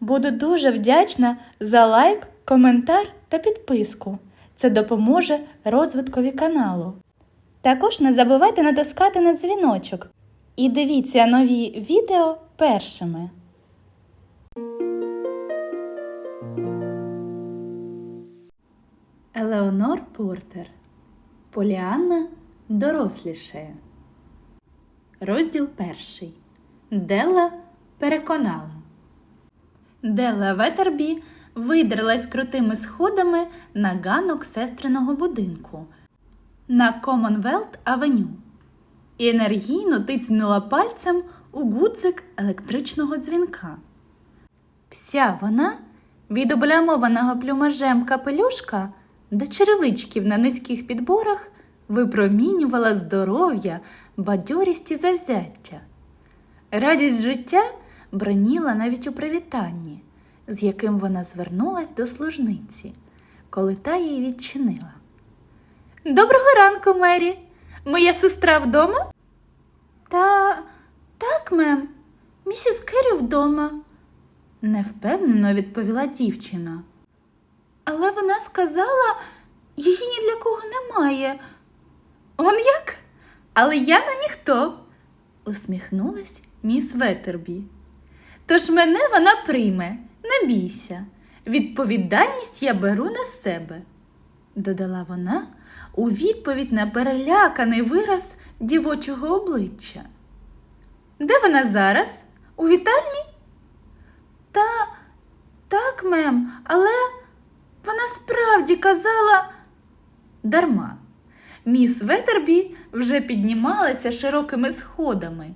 Буду дуже вдячна за лайк, коментар та підписку. Це допоможе розвиткові каналу. Також не забувайте натискати на дзвіночок і дивіться нові відео першими. Елеонор Портер Поліанна дорослішає. Розділ перший. Делла переконала. Делла Ветербі видрилась крутими сходами на ганок сестриного будинку на Комонвелт Авеню і енергійно тицнула пальцем у гудзик електричного дзвінка. Вся вона від облямованого плюмажем капелюшка до черевичків на низьких підборах випромінювала здоров'я, бадьорість і завзяття. Радість життя броніла навіть у привітанні, з яким вона звернулась до служниці, коли та її відчинила. Доброго ранку, Мері. Моя сестра вдома? Та так, мем, місіс Керрі вдома, невпевнено відповіла дівчина. Але вона сказала, її ні для кого немає. Он як? Але я на ніхто, усміхнулась міс Ветербі. Тож мене вона прийме, не бійся. Відповідальність я беру на себе, додала вона у відповідь на переляканий вираз дівочого обличчя. Де вона зараз? У вітальні? Та так, мем, але вона справді казала дарма. Міс Ветербі вже піднімалася широкими сходами,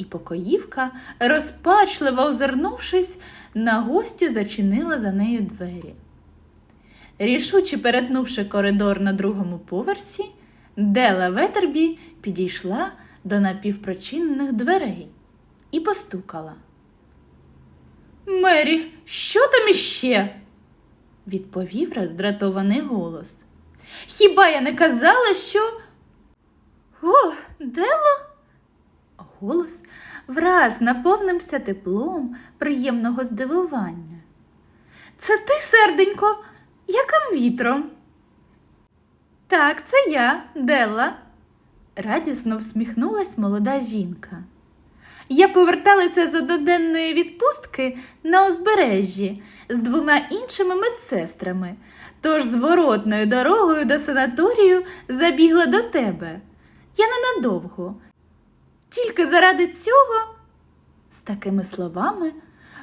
і покоївка, розпачливо озирнувшись, на гості зачинила за нею двері. Рішуче перетнувши коридор на другому поверсі, Дела Ветербі підійшла до напівпрочинених дверей і постукала. Мері, що там іще? відповів роздратований голос. Хіба я не казала, що. О, Дело? Голос враз наповнився теплом приємного здивування. Це ти, серденько, яким вітром? Так, це я, Делла, радісно всміхнулась молода жінка. Я поверталася з одноденної відпустки на узбережжі з двома іншими медсестрами, тож зворотною дорогою до санаторію забігла до тебе. Я ненадовго. Тільки заради цього, з такими словами,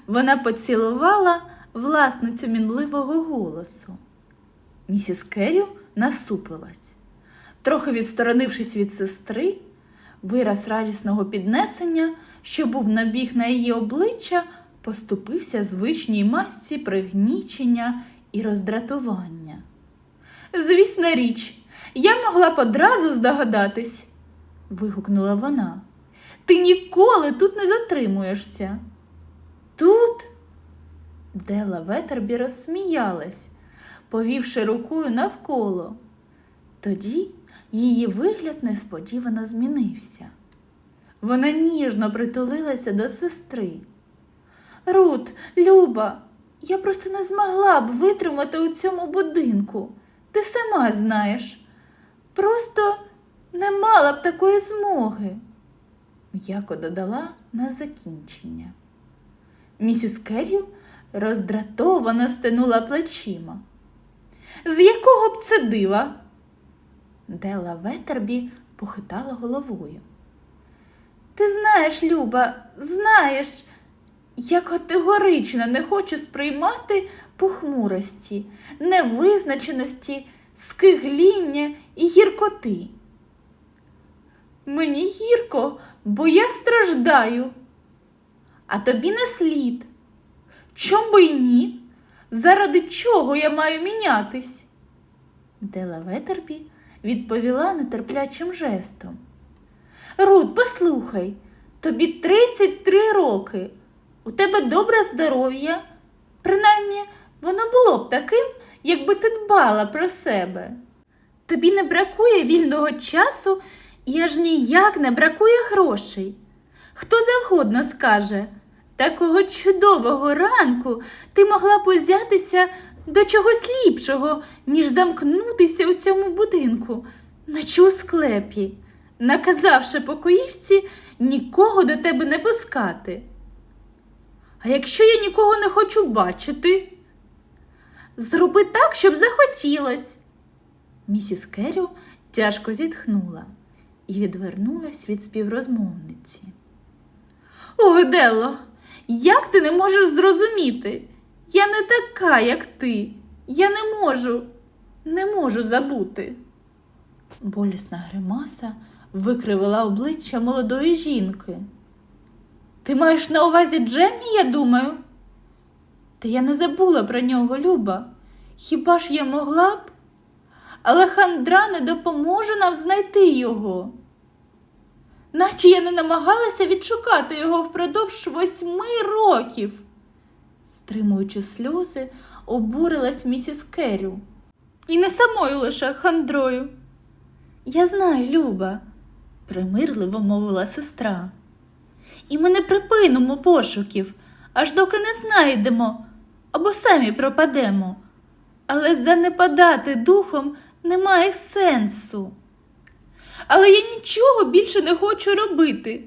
вона поцілувала власницю мінливого голосу. Місіс Керрю насупилась. Трохи відсторонившись від сестри, вираз радісного піднесення, що був набіг на її обличчя, поступився звичній масці пригнічення і роздратування. Звісна річ, я могла б одразу здогадатись, вигукнула вона. Ти ніколи тут не затримуєшся. Тут? Дела Ветербі розсміялась, повівши рукою навколо. Тоді її вигляд несподівано змінився. Вона ніжно притулилася до сестри. Рут, Люба, я просто не змогла б витримати у цьому будинку. Ти сама знаєш. Просто не мала б такої змоги, м'яко додала на закінчення. Місіс Керрю роздратовано стинула плечима. З якого б це дива? Дела Ветербі похитала головою. Ти знаєш, Люба, знаєш, я категорично не хочу сприймати похмурості, невизначеності, скигління і гіркоти. Мені гірко, бо я страждаю, а тобі не слід. Чом би й ні? Заради чого я маю мінятись? Дела Ветербі відповіла нетерплячим жестом. Рут, послухай, тобі 33 роки. У тебе добре здоров'я. Принаймні, воно було б таким, якби ти дбала про себе. Тобі не бракує вільного часу і аж ніяк не бракує грошей. Хто завгодно скаже, Такого чудового ранку ти могла б узятися до чогось ліпшого, ніж замкнутися у цьому будинку, наче у склепі, наказавши покоївці нікого до тебе не пускати. А якщо я нікого не хочу бачити, зроби так, щоб захотілось. Місіс Керрю тяжко зітхнула і відвернулась від співрозмовниці. Ох, Дело, як ти не можеш зрозуміти? Я не така, як ти. Я не можу, не можу забути. Болісна гримаса викривила обличчя молодої жінки. Ти маєш на увазі Джеммі, я думаю? Та я не забула про нього, Люба. Хіба ж я могла б? Але хандра не допоможе нам знайти його. Наче я не намагалася відшукати його впродовж восьми років. Стримуючи сльози, обурилась місіс Керрю. І не самою лише хандрою. Я знаю, Люба, примирливо мовила сестра. І ми не припинимо пошуків, аж доки не знайдемо або самі пропадемо. Але занепадати духом немає сенсу. Але я нічого більше не хочу робити,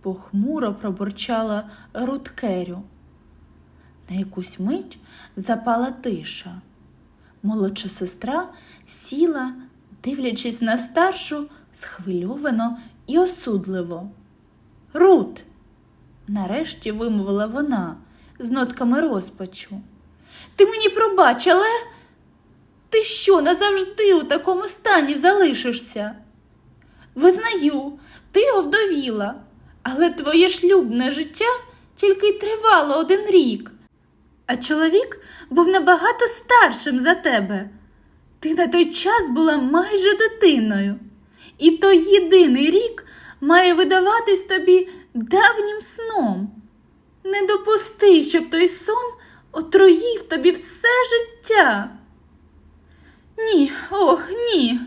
похмуро пробурчала Рут Керю. На якусь мить запала тиша. Молодша сестра сіла, дивлячись на старшу, схвильовано і осудливо. Рут, нарешті вимовила вона з нотками розпачу. Ти мені пробач, але ти що назавжди у такому стані залишишся? Визнаю, ти овдовіла, але твоє шлюбне життя тільки й тривало один рік. А чоловік був набагато старшим за тебе. Ти на той час була майже дитиною, і той єдиний рік має видаватись тобі давнім сном. Не допусти, щоб той сон отруїв тобі все життя. Ні, ох, ні.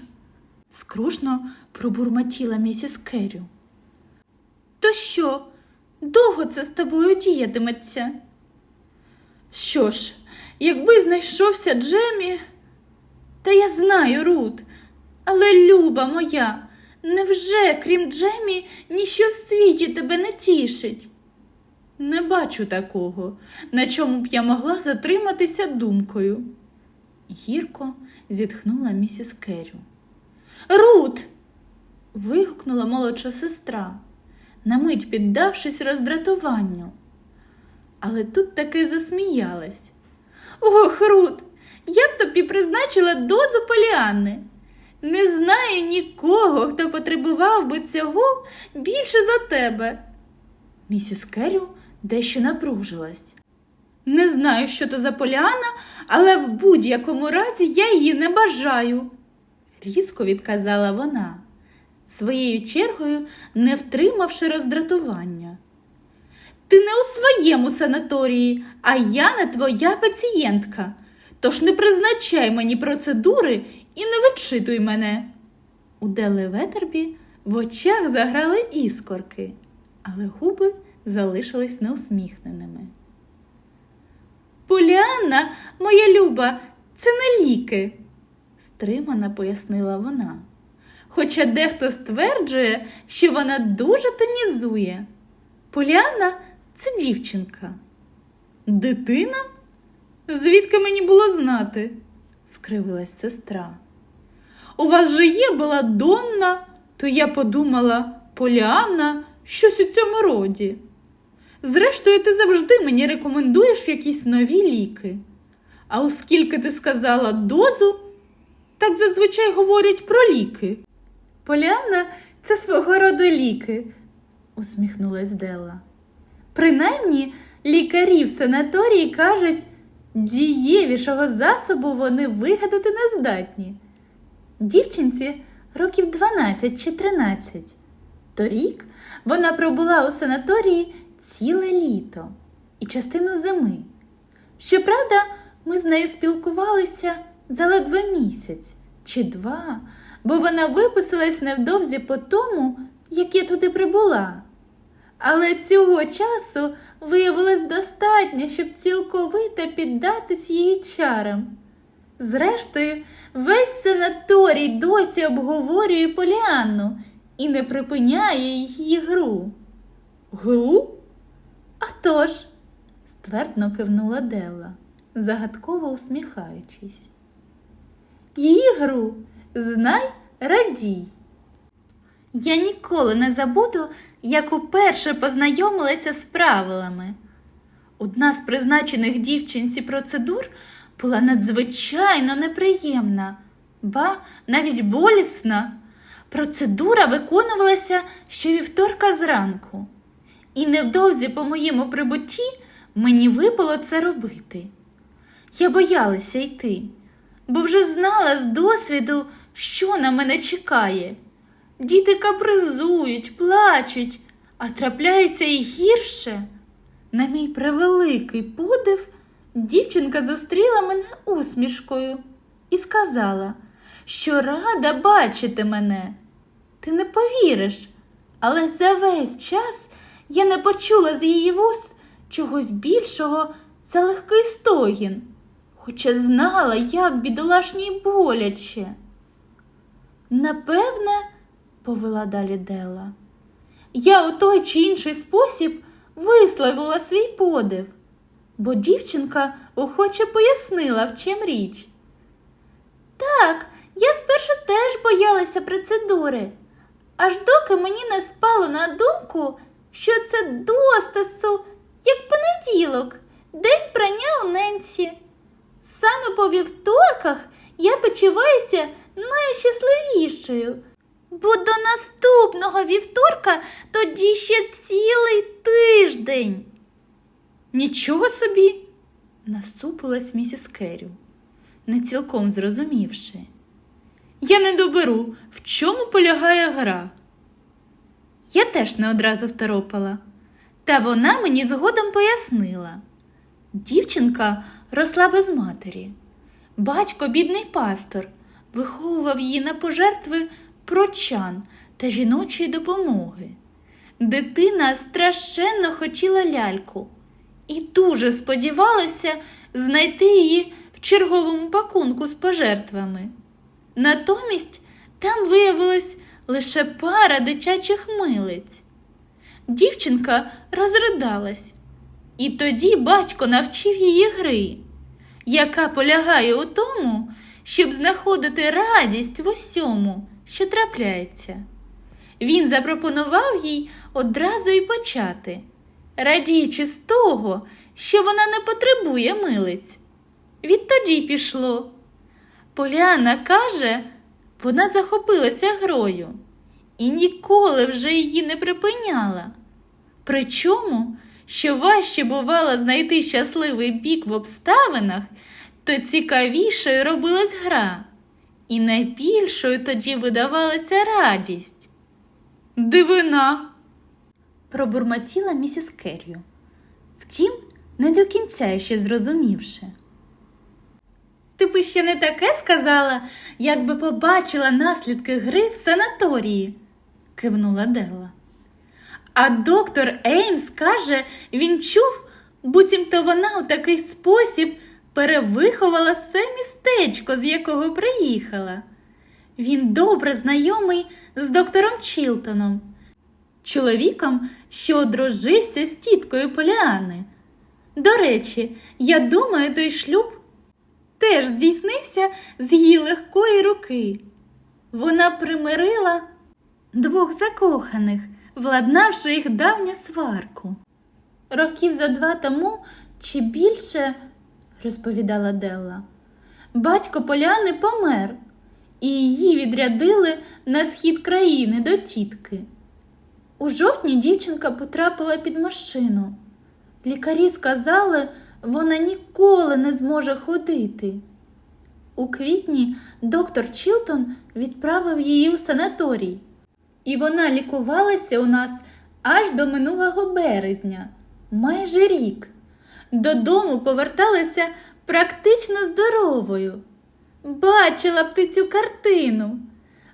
скрушно пробурмотіла місіс Керрю. То що, довго це з тобою діятиметься? Що ж, якби знайшовся Джемі, та я знаю, Рут, але люба моя, невже, крім Джемі, ніщо в світі тебе не тішить? Не бачу такого, на чому б я могла затриматися думкою. Гірко зітхнула місіс Керрю. Рут. вигукнула молодша сестра, на мить піддавшись роздратуванню. Але тут таки засміялась. Ох, Рут, я б тобі призначила дозу Поліанни. Не знаю нікого, хто потребував би цього більше за тебе. Місіс Керрю дещо напружилась. Не знаю, що то за Поліана, але в будь-якому разі я її не бажаю, різко відказала вона, своєю чергою не втримавши роздратування. Ти не у своєму санаторії, а я не твоя пацієнтка. Тож не призначай мені процедури і не вичитуй мене. У Дели Ветербі в очах заграли іскорки, але губи залишились неусміхненими. Поліанна, моя люба, це не ліки, стримано пояснила вона. Хоча дехто стверджує, що вона дуже тонізує. Поліанна це дівчинка. Дитина? Звідки мені було знати? скривилась сестра. У вас же є Беладонна, то я подумала, Поліанна, щось у цьому роді. Зрештою, ти завжди мені рекомендуєш якісь нові ліки. А оскільки ти сказала дозу, так зазвичай говорять про ліки. Поліанна це свого роду ліки, усміхнулась Делла. Принаймні, лікарі в санаторії кажуть, дієвішого засобу вони вигадати не здатні. Дівчинці років 12 чи 13. Торік вона пробула у санаторії ціле літо і частину зими. Щоправда, ми з нею спілкувалися за ледве місяць чи два, бо вона виписалась невдовзі по тому, як я туди прибула. Але цього часу виявилось достатньо, щоб цілковито піддатись її чарам. Зрештою, весь санаторій досі обговорює Поліанну і не припиняє її гру. Гру? «А тож!» – ствердно кивнула Делла, загадково усміхаючись. Її гру знай радій. Я ніколи не забуду, як уперше познайомилася з правилами. Одна з призначених дівчинці процедур була надзвичайно неприємна, ба навіть болісна. Процедура виконувалася щовівторка зранку, і невдовзі по моєму прибутті мені випало це робити. Я боялася йти, бо вже знала з досвіду, що на мене чекає. Діти капризують, плачуть, а трапляється і гірше. На мій превеликий подив, дівчинка зустріла мене усмішкою і сказала, що рада бачити мене. Ти не повіриш, але за весь час я не почула з її вуст чогось більшого за легкий стогін, хоча знала, як бідолашній боляче. Напевне, повела далі Дела, я у той чи інший спосіб висловила свій подив, бо дівчинка охоче пояснила, в чим річ. Так, я спершу теж боялася процедури, аж доки мені не спало на думку, що це достасу, як понеділок, день прання у Ненсі. Саме по вівторках я почуваюся найщасливішою, бо до наступного вівторка тоді ще цілий тиждень. Нічого собі, насупилась місіс Керрю, не цілком зрозумівши. Я не доберу, в чому полягає гра. Я теж не одразу второпала, та вона мені згодом пояснила. Дівчинка росла без матері. Батько, бідний пастор, виховував її на пожертви прочан та жіночої допомоги. Дитина страшенно хотіла ляльку і дуже сподівалася знайти її в черговому пакунку з пожертвами. Натомість там виявилась лише пара дитячих милиць. Дівчинка розридалась, і тоді батько навчив її гри, яка полягає у тому, щоб знаходити радість в усьому, що трапляється. Він запропонував їй одразу й почати, радіючи з того, що вона не потребує милиць. Відтоді пішло. Поляна каже, вона захопилася грою і ніколи вже її не припиняла. Причому, що важче бувало знайти щасливий бік в обставинах, то цікавішою робилась гра, і найбільшою тоді видавалася радість. Дивина, пробурмотіла місіс Керрю. Втім, не до кінця ще зрозумівши. Ти б ще не таке сказала, якби побачила наслідки гри в санаторії, кивнула Делла. А доктор Еймс каже, він чув, буцімто вона у такий спосіб перевиховала все містечко, з якого приїхала. Він добре знайомий з доктором Чілтоном, чоловіком, що одружився з тіткою Поліани. До речі, я думаю, той шлюб теж здійснився з її легкої руки. Вона примирила двох закоханих, владнавши їх давню сварку. Років за два тому чи більше, розповідала Делла, батько Поляни помер, і її відрядили на схід країни до тітки. У жовтні дівчинка потрапила під машину. Лікарі сказали, вона ніколи не зможе ходити. У квітні доктор Чілтон відправив її у санаторій, і вона лікувалася у нас аж до минулого березня, майже рік. Додому поверталася практично здоровою. Бачила б ти цю картину.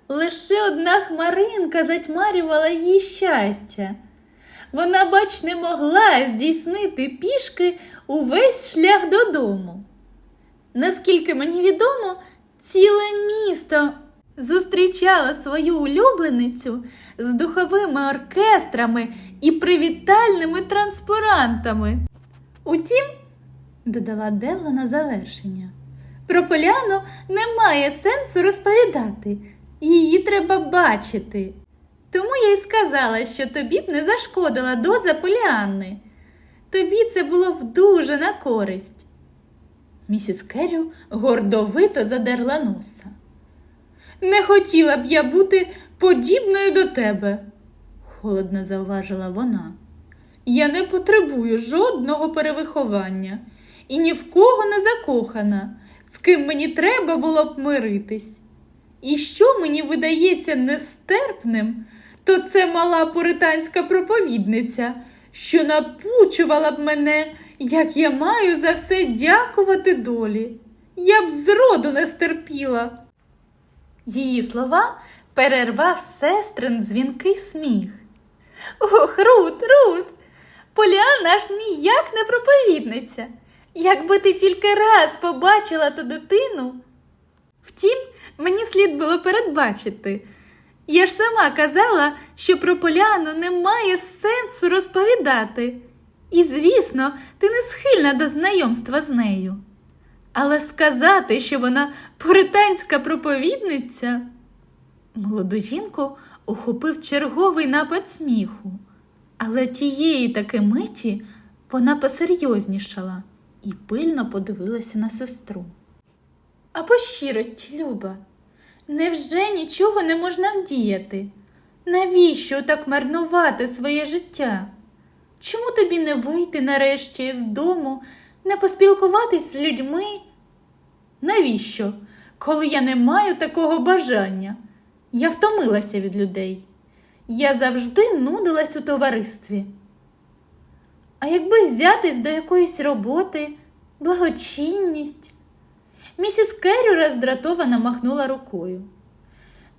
Лише одна хмаринка затьмарювала її щастя. Вона, бач, не могла здійснити пішки увесь шлях додому. Наскільки мені відомо, ціле місто зустрічало свою улюбленицю з духовими оркестрами і привітальними транспарантами. Утім, додала Делла на завершення, про Поляну немає сенсу розповідати, її треба бачити. Тому я й сказала, що тобі б не зашкодила доза Поліанни. Тобі це було б дуже на користь. Місіс Керрю гордовито задерла носа. Не хотіла б я бути подібною до тебе, холодно зауважила вона. Я не потребую жодного перевиховання і ні в кого не закохана, з ким мені треба було б миритись. І що мені видається нестерпним, то це мала пуританська проповідниця, що напучувала б мене, як я маю за все дякувати долі. Я б зроду не стерпіла. Її слова перервав сестрин дзвінкий сміх. Ох, Рут, Рут, Поліана ж ніяк не проповідниця. Якби ти тільки раз побачила ту дитину. Втім, мені слід було передбачити. Я ж сама казала, що про Поляну немає сенсу розповідати. І, звісно, ти не схильна до знайомства з нею. Але сказати, що вона пуританська проповідниця. Молоду жінку охопив черговий напад сміху, але тієї таки миті вона посерйознішала і пильно подивилася на сестру. А по щирості, Люба, невже нічого не можна вдіяти? Навіщо так марнувати своє життя? Чому тобі не вийти нарешті з дому, не поспілкуватись з людьми? Навіщо, коли я не маю такого бажання? Я втомилася від людей. Я завжди нудилась у товаристві. А якби взятись до якоїсь роботи, благочинність. Місіс Керрю роздратовано махнула рукою.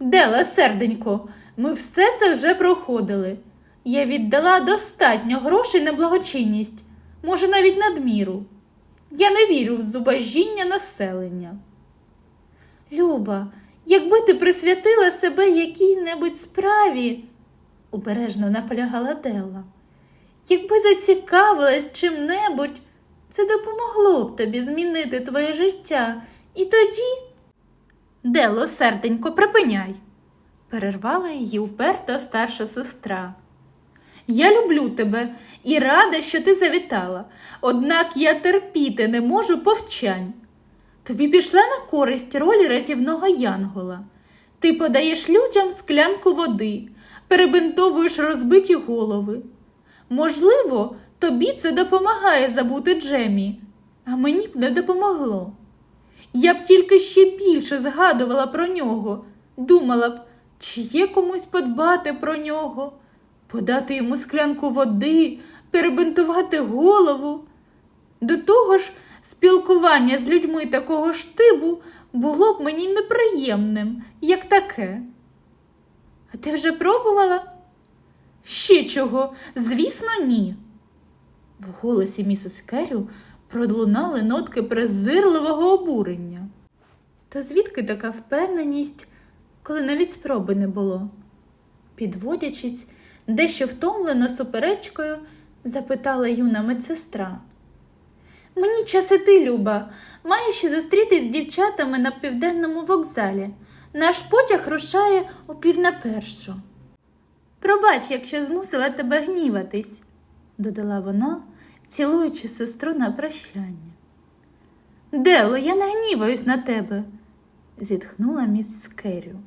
Дела, серденько, ми все це вже проходили. Я віддала достатньо грошей на благочинність, може, навіть надміру. Я не вірю в зубожіння населення. Люба, якби ти присвятила себе якій-небудь справі, обережно наполягала Делла. Якби зацікавилась чим-небудь, це допомогло б тобі змінити твоє життя. І тоді. Дело, серденько, припиняй, перервала її уперта старша сестра. Я люблю тебе і рада, що ти завітала, однак я терпіти не можу повчань. Тобі пішла на користь роль рятівного янгола. Ти подаєш людям склянку води, перебинтовуєш розбиті голови. Можливо, тобі це допомагає забути Джемі, а мені б не допомогло. Я б тільки ще більше згадувала про нього, думала б, чи є комусь подбати про нього, подати йому склянку води, перебинтувати голову. До того ж, спілкування з людьми такого ж типу було б мені неприємним, як таке. А ти вже пробувала? Ще чого? Звісно, ні. В голосі місіс Керрю пролунали нотки презирливого обурення. То звідки така впевненість, коли навіть спроби не було? Підводячись, дещо втомлено суперечкою, запитала юна медсестра. Мені час іти, Люба, маю ще зустрітись з дівчатами на південному вокзалі. Наш потяг рушає о пів на першу. Пробач, якщо змусила тебе гніватись, додала вона, цілуючи сестру на прощання. Дело, я не гніваюсь на тебе, зітхнула міс Керрю.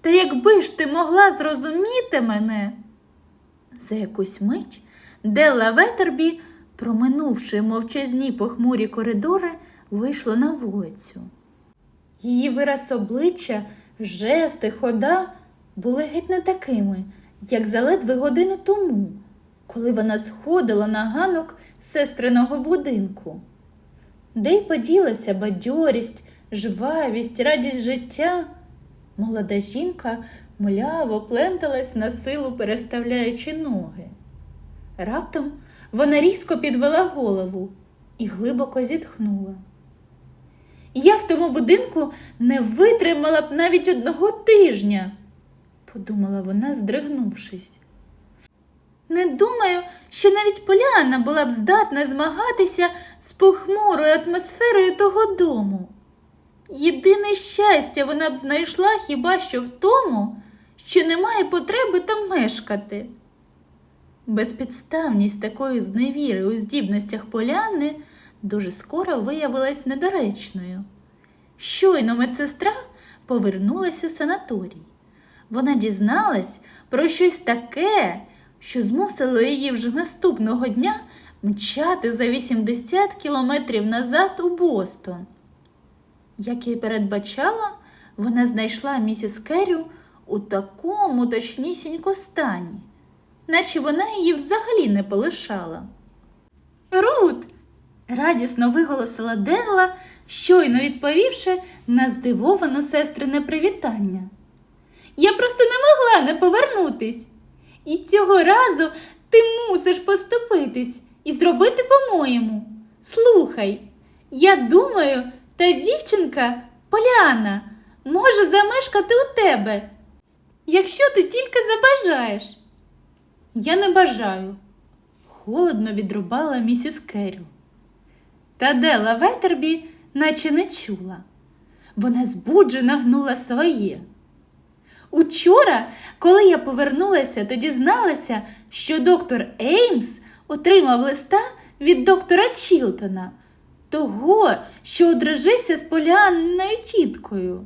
Та якби ж ти могла зрозуміти мене. За якусь мить Делла Ветербі, проминувши мовчазні похмурі коридори, вийшла на вулицю. Її вираз обличчя, жести, хода були геть не такими, як за ледве години тому, коли вона сходила на ганок сестриного будинку. Де й поділася бадьорість, жвавість, радість життя. Молода жінка мляво пленталась на силу, переставляючи ноги. Раптом вона різко підвела голову і глибоко зітхнула. Я в тому будинку не витримала б навіть одного тижня, подумала вона, здригнувшись. Не думаю, що навіть Поляна була б здатна змагатися з похмурою атмосферою того дому. Єдине щастя вона б знайшла хіба що в тому, що немає потреби там мешкати. Безпідставність такої зневіри у здібностях поляни дуже скоро виявилась недоречною. Щойно медсестра повернулася у санаторій. Вона дізналась про щось таке, що змусило її вже наступного дня мчати за 80 кілометрів назад у Бостон. Як і передбачала, вона знайшла місіс Керрю у такому точнісінько стані, наче вона її взагалі не полишала. Рут! радісно виголосила Делла, щойно відповівши на здивовану сестрине привітання. Я просто не могла не повернутись. І цього разу ти мусиш поступитись і зробити по-моєму. Слухай, я думаю, та дівчинка Поляна може замешкати у тебе, якщо ти тільки забажаєш. Я не бажаю, холодно відрубала місіс Керрю. Та Дела Ветербі наче не чула. Вона збуджено гнула своє. Учора, коли я повернулася, то дізналася, що доктор Еймс отримав листа від доктора Чілтона, того, що одружився з Поліанною тіткою.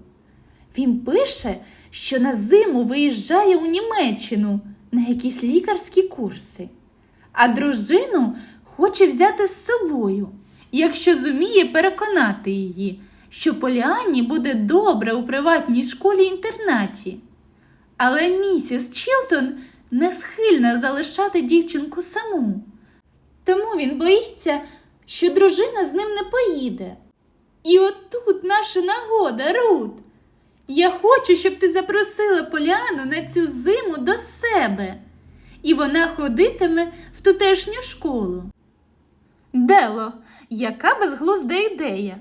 Він пише, що на зиму виїжджає у Німеччину на якісь лікарські курси, а дружину хоче взяти з собою, якщо зуміє переконати її, що Поліанні буде добре у приватній школі-інтернаті. Але місіс Чілтон не схильна залишати дівчинку саму. Тому він боїться, що дружина з ним не поїде. І отут наша нагода, Рут. Я хочу, щоб ти запросила Поляну на цю зиму до себе, і вона ходитиме в тутешню школу. Дело, яка безглузда ідея?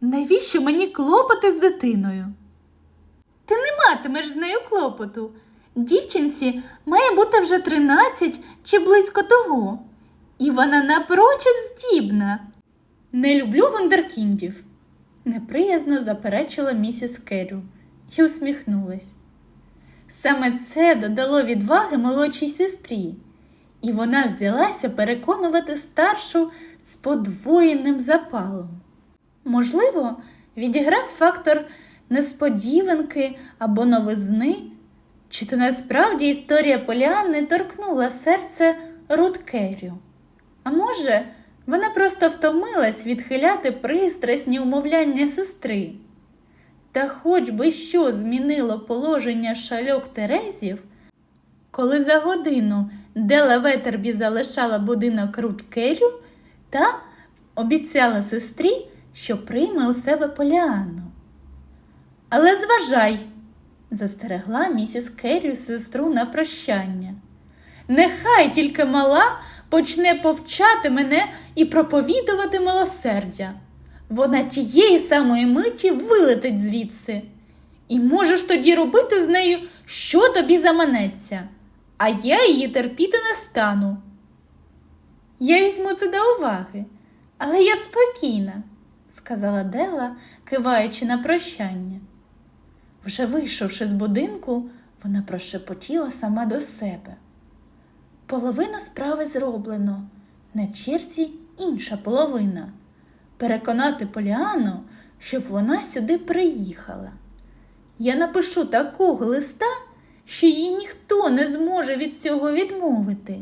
Навіщо мені клопоти з дитиною? Ти не матимеш з нею клопоту. Дівчинці має бути вже тринадцять чи близько того. І вона напрочуд здібна. Не люблю вундеркіндів, неприязно заперечила місіс Керрю і усміхнулась. Саме це додало відваги молодшій сестрі, і вона взялася переконувати старшу з подвоєним запалом. Можливо, відіграв фактор несподіванки або новизни, чи то насправді історія Поліанни торкнула серце Рут Керрю. А може, вона просто втомилась відхиляти пристрасні умовляння сестри. Та хоч би що змінило положення шальок Терезів, коли за годину Дела Ветербі залишала будинок Рут Керрю та обіцяла сестрі, що прийме у себе Поліанну. Але зважай, застерегла місіс Керрю сестру на прощання. Нехай тільки мала почне повчати мене і проповідувати милосердя. Вона тієї самої миті вилетить звідси. І можеш тоді робити з нею, що тобі заманеться, а я її терпіти не стану. Я візьму це до уваги, але я спокійна, сказала Дела, киваючи на прощання. Вже вийшовши з будинку, вона прошепотіла сама до себе. Половина справи зроблено, на черзі інша половина. Переконати Поліану, щоб вона сюди приїхала. Я напишу такого листа, що їй ніхто не зможе від цього відмовити.